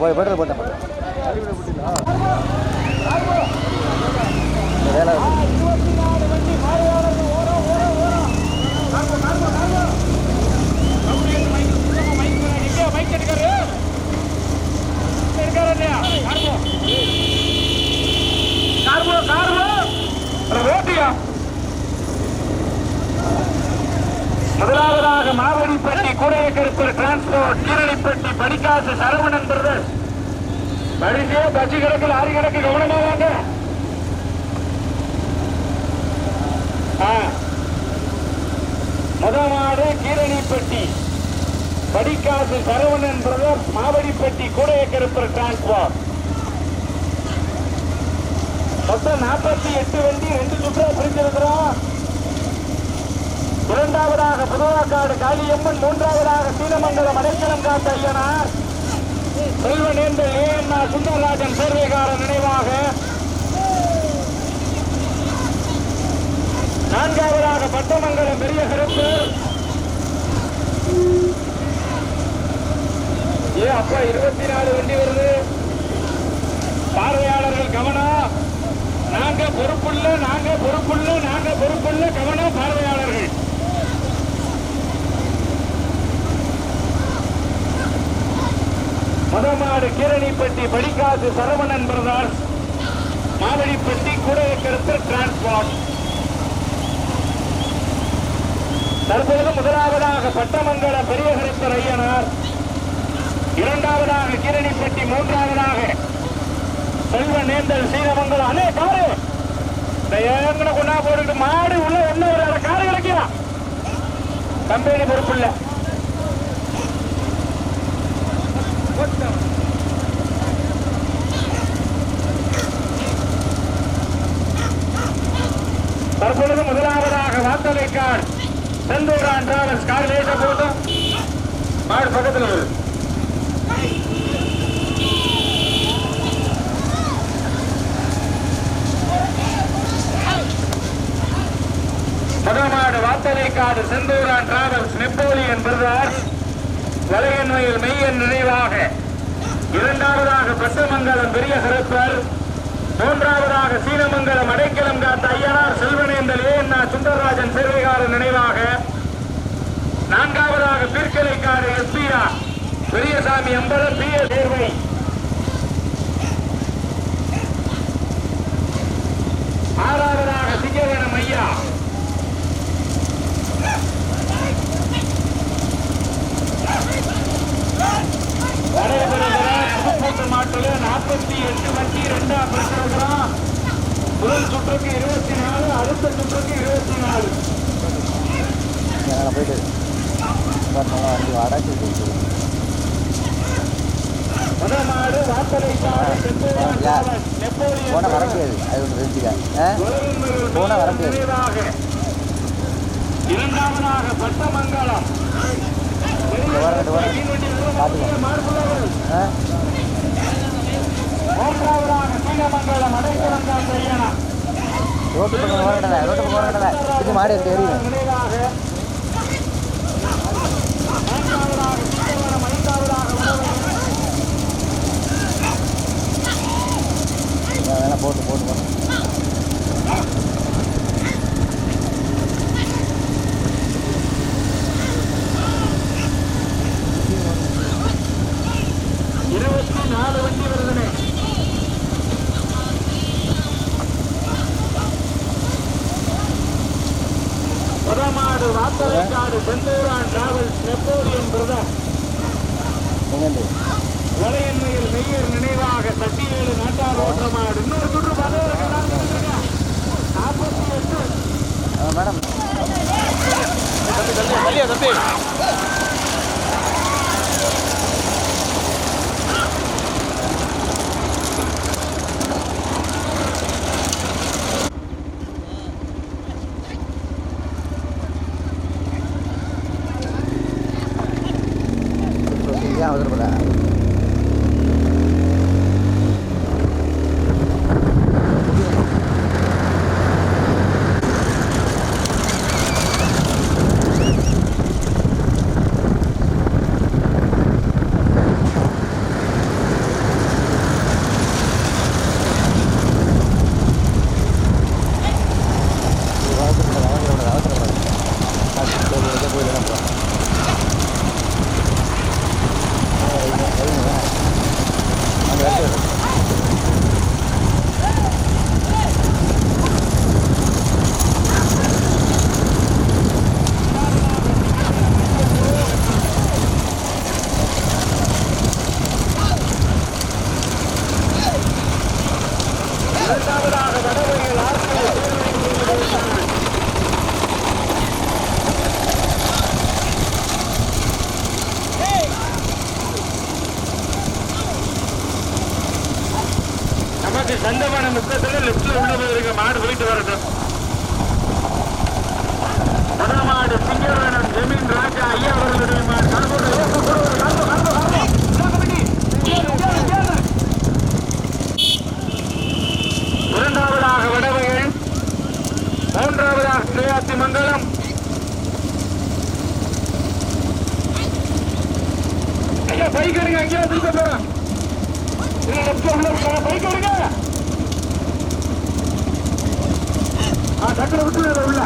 bueno, bueno. முதலாவதாக Mavadipatti கூடையக்கருப்பூர் transport Keeradipatti Padikkasu Saravanan brothers வரிசையா பச்சு கிடக்கு லாரி கிடக்கு கவனமா வாங்க ஆ. மாடு கீரணிப்பட்டி. படிக்காசு சரவணன் பிரதர்ஸ் மாவடிப்பட்டி கூடையக்கருப்பூர் டிரான்ஸ்போர்ட் மொத்தம் நாற்பத்தி எட்டு வண்டி ரெண்டு சுற்றா பிரிஞ்சிருக்கிறோம் இரண்டாவதாக புதுவாக்காடு காளியம்மன் மூன்றாவதாக சீனமங்கலம் அடைக்கலம் காத்த ஐயனார். செல்வனேந்தல் ஏஎன்ஆ சுந்தரராஜன் சேர்வைக்கார நினைவாக நான்காவதாக பட்டமங்கலம் பெரிய கருப்பு. ஏ அப்பா இருபத்தி நாலு வண்டி வருது. பார்வையாளர்கள் கவனம் நாங்க பொறுப்புள்ள நாங்க பொறுப்புள்ள நாங்க பொறுப்புள்ள கவனம் பார்வையாளர்கள். மதமாடு கீரணிப்பட்டி படிக்காசு சரவணன் பிரதர்ஸ் மாவடிப்பட்டி கூடையக்கருத்து டிரான்ஸ்போர்ட் தற்போது முதலாவதாக பட்டமங்கல பெரியகருத்தர் ஐயனார் இரண்டாவதாக கீரணிப்பட்டி மூன்றாவதாக செல்வ நேந்தல் சீரமங்கலம். அண்ணே காரு இந்த ஏங்கன கொண்டா போட்டுட்டு மாடு உள்ள ஒண்ணு ஒரு காரை காரு கிடைக்கலாம் கம்பெனி பொறுப்பு இல்லை. செந்தூரான் டிராவல்ஸ் கார் லேச போட்டோம் மாடு பக்கத்தில் வருது. முதமாடு வாத்தலைக்காடு செந்தூரான் டிராவல்ஸ் நெப்போலியன் பிரதர்ஸ் வலையன்மையில் மெய்யன் நினைவாக. இரண்டாவதாக பட்டமங்கலம் பெரிய சிறப்பர் மூன்றாவதாக சீனமங்கலம் அடைக்கலம் காத்த ஐயனார் செல்வனேந்தல் ஏஎன்ஆ சுந்தரராஜன் சேர்வைகாரன் நினைவாக. நான்காவதாக பீர்க்கலைக்காடு எஸ்பிஆ பெரியசாமி அம்பலம் பி எஸ் தேர்வை ஆறாவதாக சிங்கவனம் ஐயா. புதுப்பூட்டு மாட்டுல நாற்பத்தி எட்டு வண்டி இரண்டாம் பிரச்சனை முதல் சுற்றுக்கு இருபத்தி நாலு அடுத்த சுற்றுக்கு இருபத்தி நாலு. போயிட்டு வாடகை போயிட்டு. முதல் மாடு வர முடியாது அது ஒன்று தெரிஞ்சுக்க. போனா வர முடியாது. இரண்டாவதாக பட்டமங்கலம். மூன்றாவதாக சீனமங்கலம் அடைக்கலம் காத்த ஐயனா ரோட்டு பக்கம் வரட்டல ரோட்டு பக்கம் வரட்டல இது மாடு இருக்கு எரியும் வேணா போட்டு போட்டு போட்டு இருபத்தி நாலு வண்டி வருதுனே புறமாடு Vathalaikadu Senthuran travels Napoleon brother வலையன்மையில் மெய்யர் நினைவாக சட்டிவேலு நாட்டார் ஓட்டுற மாடு இன்னொரு சுற்று நாற்பத்தி எட்டு. மேடம். ஏன் தண்டமான முக்கத்துல லெப்ட்ல உள்ள போயிருக்க மாடு போயிட்டு வரட்டும். மாடு சிங்கவேணம் ஜமீன் ராஜா ஐயா அவர்களுடைய மாடு. இரண்டாவதாக மூன்றாவதாக சுயாத்தி மங்கலம். ஐயா பைக் எடுங்க அங்கேயே திருப்ப போறேன் பைக் எடுங்க. டக்குனு விட்டு உள்ள.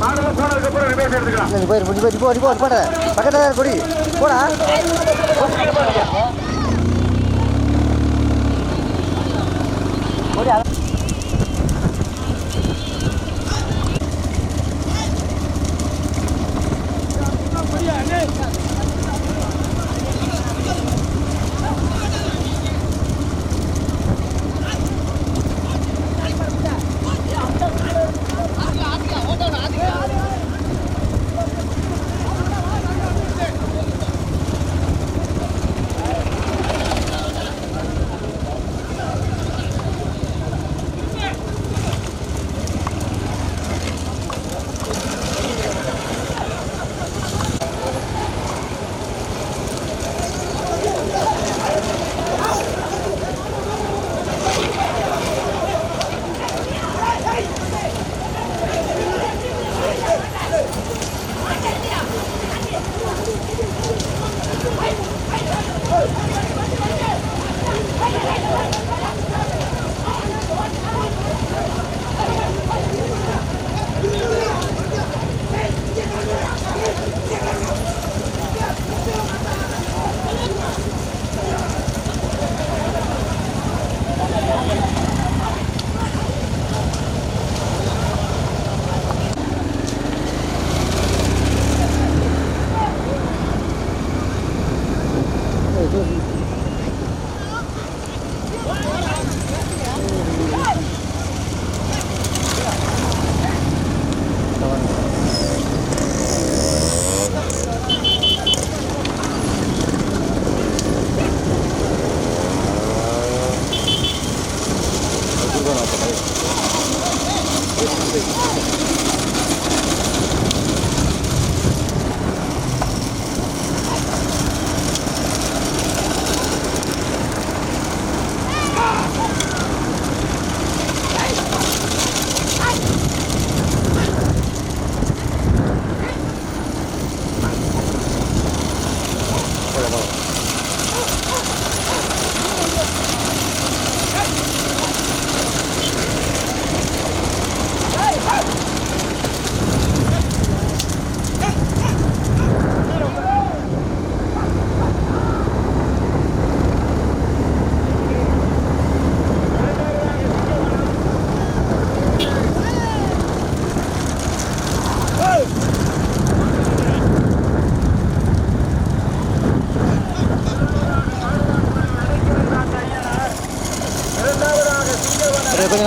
மாடல போனதுக்கு அப்புறம் ரிப்பேர் எடுத்துக்கலாம். போயிரு நீ போய் நீ போ போ போட பக்கத்தில் கொடி போடா.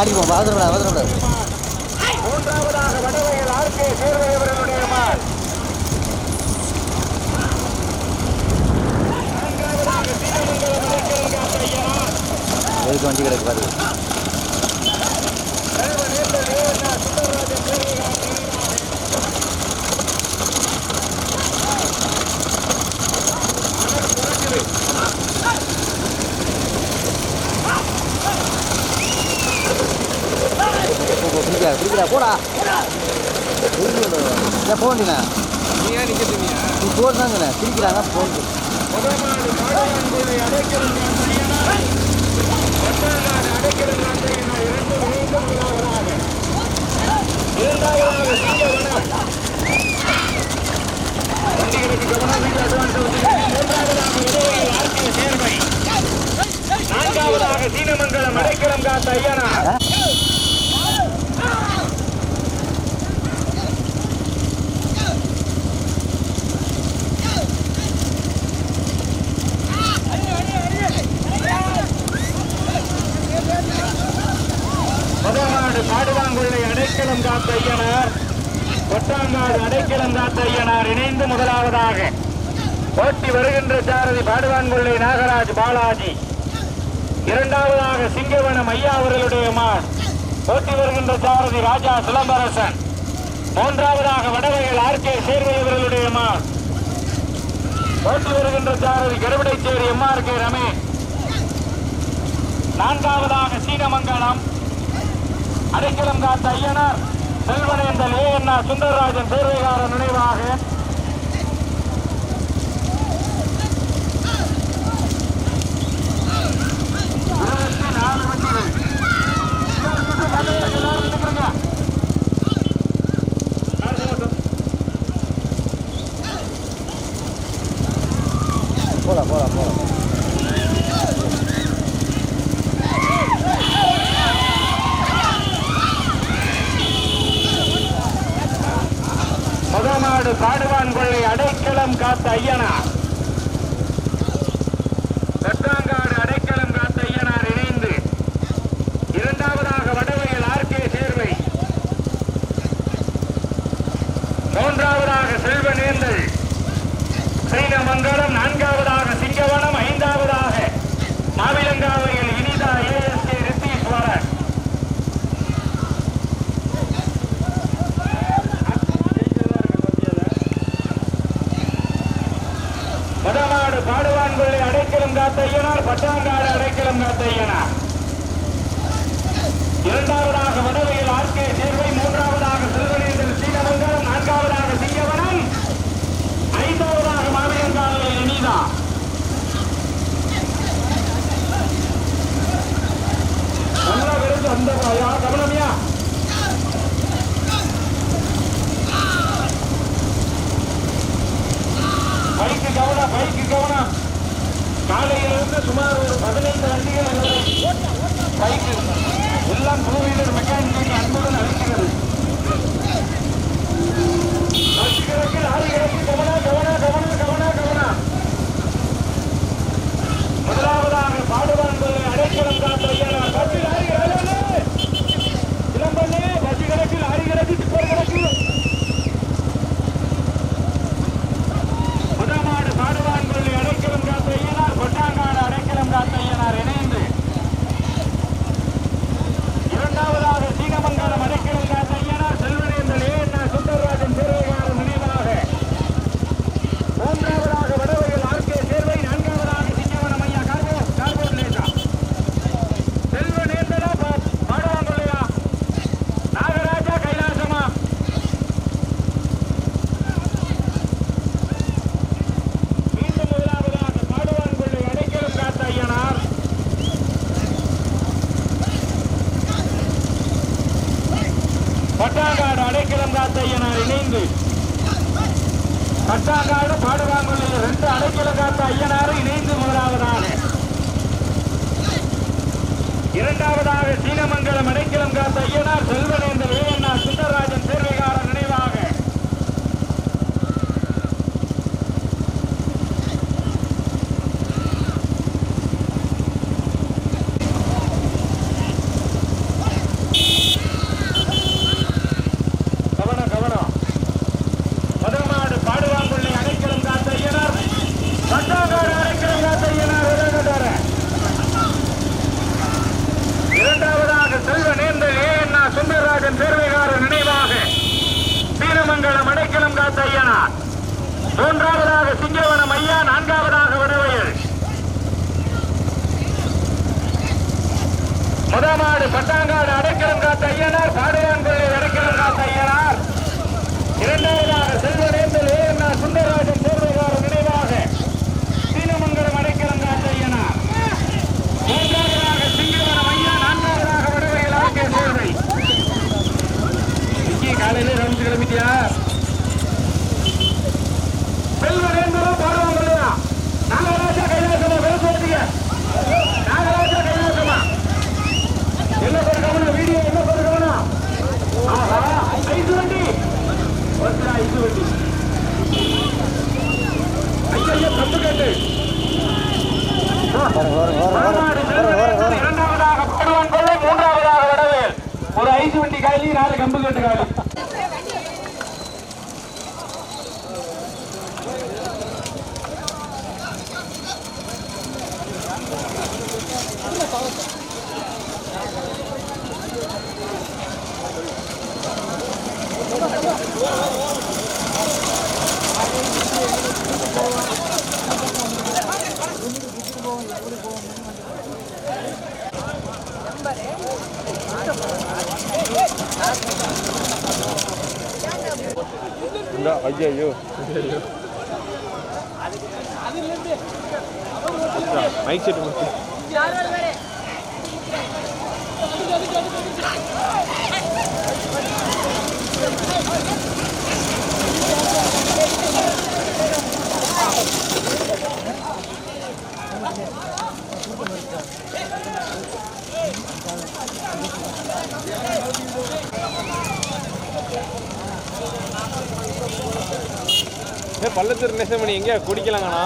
காட்டிட்டு போவோம் அவசரப்படாது அவசரப்படாது மூன்றாவதாக வடவகையில் ஆர்கே சேர்வையவர்களுடைய மாடு எதுக்கு வண்டி கிடக்கு பாரு. Ganas! அடைக்கலம் காத்த ஐயனார் கொட்டாங்காடு அடைக்கலம் காத்த ஐயனார் இணைந்து முதலாவதாக போட்டி வருகின்ற சாரதி பாடுவான்கொள்ளை நாகராஜ் பாலாஜி. இரண்டாவதாக சிங்கவனம் ஐயா அவர்களுடைய மான். போட்டி வருகின்ற சாரதி ராஜா சிலம்பரசன். மூன்றாவதாக வடவைகள் ஆர் கே சேர்வர்களுடைய மான். போட்டி வருகின்ற சாரதி Karuvidaicheri M R K Ramesh. நான்காவதாக சீனமங்கலம் அடைக்கலம் காத்த ஐயனார் செல்வனேந்தல் ஏ என் சுந்தரராஜன் சேர்வைகார நினைவாக இருபத்தி நாலு வண்டிகள். போலாம் போலாம் போலாம் என்று பாடுவான் கொள்ளை அடைக்கலம் காத்த ஐயனா. வெட்டாங்காடு அடைக்கலம் காத்த ஐயனார் இணைந்து இரண்டாவதாக வடவையில் ஆர்கே சேர்வை. மூன்றாவதாக செல்வ செல்வநேந்தல் சைன மங்கலம் சிங்கவனம் ஐந்தாவதாக மாவிலங்காவையில் இனிதா ஏஎஸ்கே ரித்தீஸ்வரன் வடமாடு பாடுவான் கொள்ளை அடைக்கலம் பட்டாங்காடு அடைக்கலம் காத்த இரண்டாவதாக வடவையில் ஆர்கே சேர்வை மூன்றாவதாக செல்வனேந்திரன் சீனவங்கரம் நான்காவதாக சிங்கவனம் ஐந்தாவதாக மாவியங்காலையில் இனிதா நல்லா விருந்து அந்த கவனமியா பைக்கு கவனம் பைக்கு கவனம். காலையிலிருந்து சுமார் ஒரு பதினைந்து வண்டிகள் பைக்கு. எல்லாம் டூ வீலர் மெக்கானிக்கை அன்புடன் அழைக்கிறது. பஸ் கிடக்கு லாரி கிடக்கு Kavanaugh Kavanaugh Kavanaugh Kavanaugh Kavanaugh. முதலாவதாக பாடுவான் அடைக்கலம் காத்த ஐயா bus lorry bus lorry tipper முதமாடு பாடுவான் கொள்ளி அடைக்கலம் காத்த ஐயனார் கொட்டாங்காடு அடைக்கலம் காத்த ஐயனார் இணைந்து இரண்டாவதாக சீனமங்கலம் அடைக்கலம் காத்த ஐயனார் செல்வனேந்தல் ஏ என் சுந்தரராஜன் சேர்வைகாரன் நினைவாக மூன்றாவதாக வடவையில் ஆர் கே சேர்வை நான்காவதாக சிங்கவனம் ஐயா கார்போ கார்போ லேசா செல்வனேந்தலா பாடுவான் கொள்ளையா நாகராஜா கைலாசமா மீண்டும் முதலாவதாக பாடுவான் கொள்ளை அடைக்கலம் காத்த ஐயனார் பட்டாங்காடு அடைக்கலம் காத்தையனார் இணைந்து. பட்டாங்காடு பாடுவான் ரெண்டு அடைக்கலம் காத்த ஐயனாரும் இணைந்து முதலாவதாக. இரண்டாவதாக சீனமங்கலம் அடைக்கலம் காத்த ஐயனார் செல்வனேந்தர் ஏஎன்ஆர் சுந்தரராஜன் சேர்வைகாரன் நினைவாக கவனம் கவனம் மதுரமாடு பாடுவாங்குள்ளை அடைக்கலம் காத்த ஐயனார் பட்டாங்காடு அடைக்கலம் காத்த ஐயனார் விளையாடுறார இரண்டாவதாக செல்வ நேர்ந்தல் ஏ என் சுந்தரராஜன் சேர்வைகாரர் நினைவாக சீனமங்கலம் அடைக்கலம் காத்த ஐயனார் மூன்றாவதாக சிங்கவனம் ஐயா நான்காவதாக வடவயல் முதமாடு பட்டாங்காடு அடைக்கலம் காத்த ஐயனார் பாடுவான் அடைக்கலம் காத்த ஐயனார். இரண்டாவதாக செல்வரேந்தல் ஏஎன்ஆர் சுந்தரராஜன் சேர்வைகாரர் நினைவாக சீனமங்கலம் அடைக்கலம் காத்த ஐயனார். மூன்றாவதாக சிங்கவனம் ஐயா நான்காவதாக வடவையில் ஆர்கே சேர்வை இங்கே காலையிலே ரவுண்ட் கிளம்பிட்டியா செல்வரேந்தலும் பாடுவாங்க இல்லையா நாகராஜா கைலாசமா பேசுவதுங்க நாகராஜா கைலாசமா என்ன பேர் கவனம் வீடியோ என்ன பேர் கவனம் ஆஹா ஐந்து வண்டி ஒருத்தர் ஐந்து வண்டி ஐயா தப்பு கேட்டு பாருங்க பாருங்க பாருங்க பாருங்க பாருங்க பாருங்க இரண்டாவதாக படுவான் கொள்ளை மூன்றாவதாக வடவேல் ஒரு ஐந்து வண்டி காலி நாலு கம்பு கட்டு காலி இந்த ஐயோ மைக் செட் மட்டும். ஏ பள்ளத்தூர் பண்ணி எங்கேயா குடிக்கலாங்கண்ணா?